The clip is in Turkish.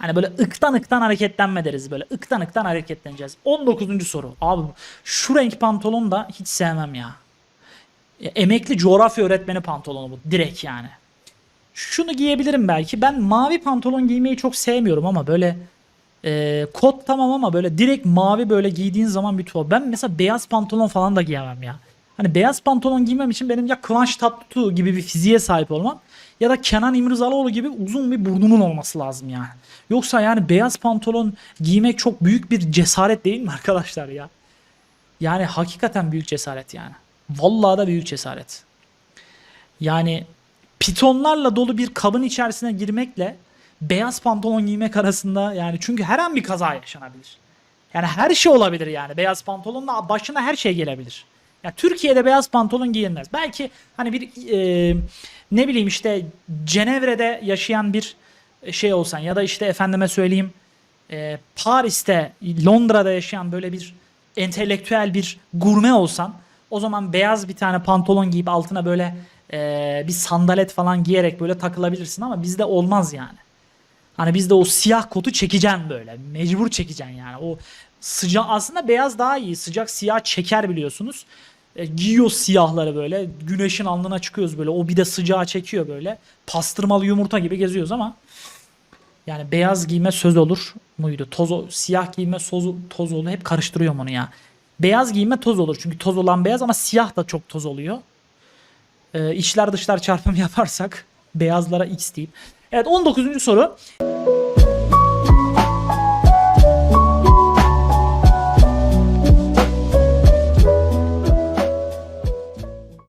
Hani böyle ıktan ıktan hareketlenme deriz böyle. ıktan ıktan hareketleneceğiz. 19. soru. Abi şu renk pantolon da hiç sevmem ya. Emekli coğrafya öğretmeni pantolonu bu. Direkt yani. Şunu giyebilirim belki. Ben mavi pantolon giymeyi çok sevmiyorum ama böyle e, kot tamam ama böyle direkt mavi böyle giydiğin zaman bir tuhaf. Ben mesela beyaz pantolon falan da giyemem ya. Hani beyaz pantolon giymem için benim ya Kıvanç Tatlıtuğ gibi bir fiziğe sahip olmam ya da Kenan İmirzalıoğlu gibi uzun bir burnumun olması lazım yani. Yoksa yani beyaz pantolon giymek çok büyük bir cesaret değil mi arkadaşlar ya? Yani hakikaten büyük cesaret yani. Vallahi da büyük cesaret. Yani pitonlarla dolu bir kabın içerisine girmekle beyaz pantolon giymek arasında yani çünkü her an bir kaza yaşanabilir. Yani her şey olabilir yani. Beyaz pantolonla başına her şey gelebilir. Ya Türkiye'de beyaz pantolon giyilmez. Belki hani bir e, ne bileyim işte Cenevre'de yaşayan bir şey olsan ya da işte efendime söyleyeyim e, Paris'te, Londra'da yaşayan böyle bir entelektüel bir gurme olsan o zaman beyaz bir tane pantolon giyip altına böyle e, bir sandalet falan giyerek böyle takılabilirsin ama bizde olmaz yani. Hani bizde o siyah kotu çekeceksin böyle. Mecbur çekeceksin yani. O sıcak aslında beyaz daha iyi. Sıcak siyah çeker biliyorsunuz. E, giyiyor siyahları böyle. Güneşin alnına çıkıyoruz böyle. O bir de sıcağı çekiyor böyle. Pastırmalı yumurta gibi geziyoruz ama yani beyaz giyme söz olur muydu? Toz siyah giyme söz, toz olur. Hep karıştırıyorum onu ya. Beyaz giyme toz olur. Çünkü toz olan beyaz ama siyah da çok toz oluyor. Ee, içler dışlar çarpım yaparsak beyazlara x deyip. Evet 19. soru.